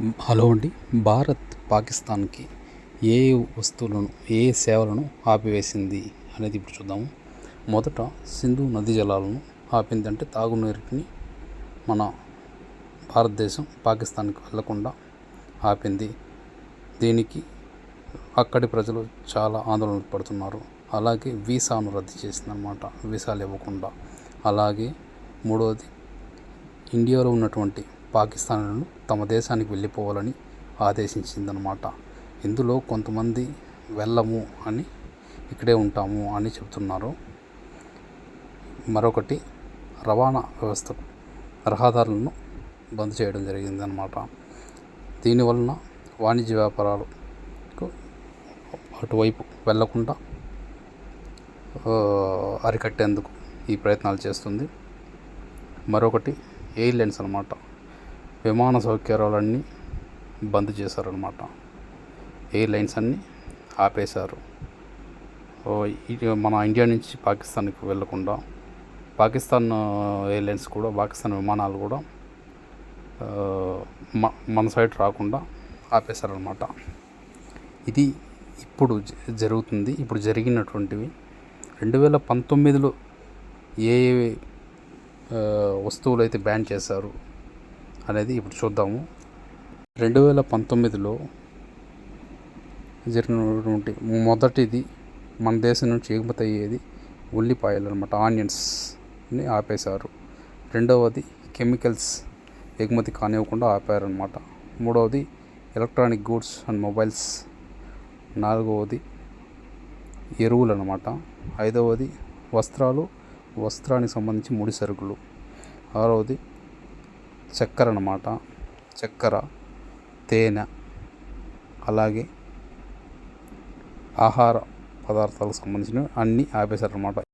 Hello అండి. భారత్ పాకిస్తాన్కి ఏ వస్తువులను ఏ సేవలను ఆపివేసింది అనేది ఇప్పుడు చూద్దాము. మొదట సింధు నదీ జలాలను ఆపింది అంటే తాగునీటిని మన భారతదేశం పాకిస్తాన్కి వెళ్ళకుండా ఆపింది. దీనికి అక్కడి ప్రజలు చాలా ఆందోళన పడుతున్నారు. అలాగే వీసాను రద్దు చేసిందనమాట వీసాలు ఇవ్వకుండా. అలాగే మూడవది ఇండియాలో ఉన్నటువంటి పాకిస్తాన్లను తమ దేశానికి వెళ్ళిపోవాలని ఆదేశించిందనమాట ఇందులో కొంతమంది వెళ్ళము అని ఇక్కడే ఉంటాము అని చెబుతున్నారు. మరొకటి రవాణా వ్యవస్థకు రహదారులను బంద్ చేయడం జరిగిందనమాట దీనివలన వాణిజ్య వ్యాపారాలకు అటువైపు వెళ్ళకుండా అరికట్టేందుకు ఈ ప్రయత్నాలు చేస్తుంది. మరొకటి ఎయిర్లైన్స్ అనమాట విమాన సౌకర్యాలన్నీ బంద్ చేశారనమాట ఎయిర్లైన్స్ అన్నీ ఆపేశారు. మన ఇండియా నుంచి పాకిస్తాన్కి వెళ్ళకుండా పాకిస్తాన్ ఎయిర్లైన్స్ కూడా పాకిస్తాన్ విమానాలు కూడా మన సైడ్ రాకుండా ఆపేశారనమాట ఇది ఇప్పుడు జ- జరుగుతుంది. ఇప్పుడు జరిగినటువంటివి రెండు వేల పంతొమ్మిదిలో ఏ వస్తువులు అయితే బ్యాన్ చేశారు అనేది ఇప్పుడు చూద్దాము. రెండు వేల పంతొమ్మిదిలో జరిగినటువంటి మొదటిది మన దేశం నుంచి ఎగుమతి అయ్యేది ఉల్లిపాయలు అనమాట ఆనియన్స్ని ఆపేశారు. రెండవది కెమికల్స్ ఎగుమతి కానివ్వకుండా ఆపారనమాట మూడవది ఎలక్ట్రానిక్ గూడ్స్ అండ్ మొబైల్స్. నాలుగవది ఎరువులు అనమాట ఐదవది వస్త్రాలు వస్త్రానికి సంబంధించి ముడి సరుకులు. ఆరవది చక్కెర అన్నమాట. చక్కెర తేనె అలాగే ఆహార పదార్థాలకు సంబంధించినవి అన్నీ ఆపేశారనమాట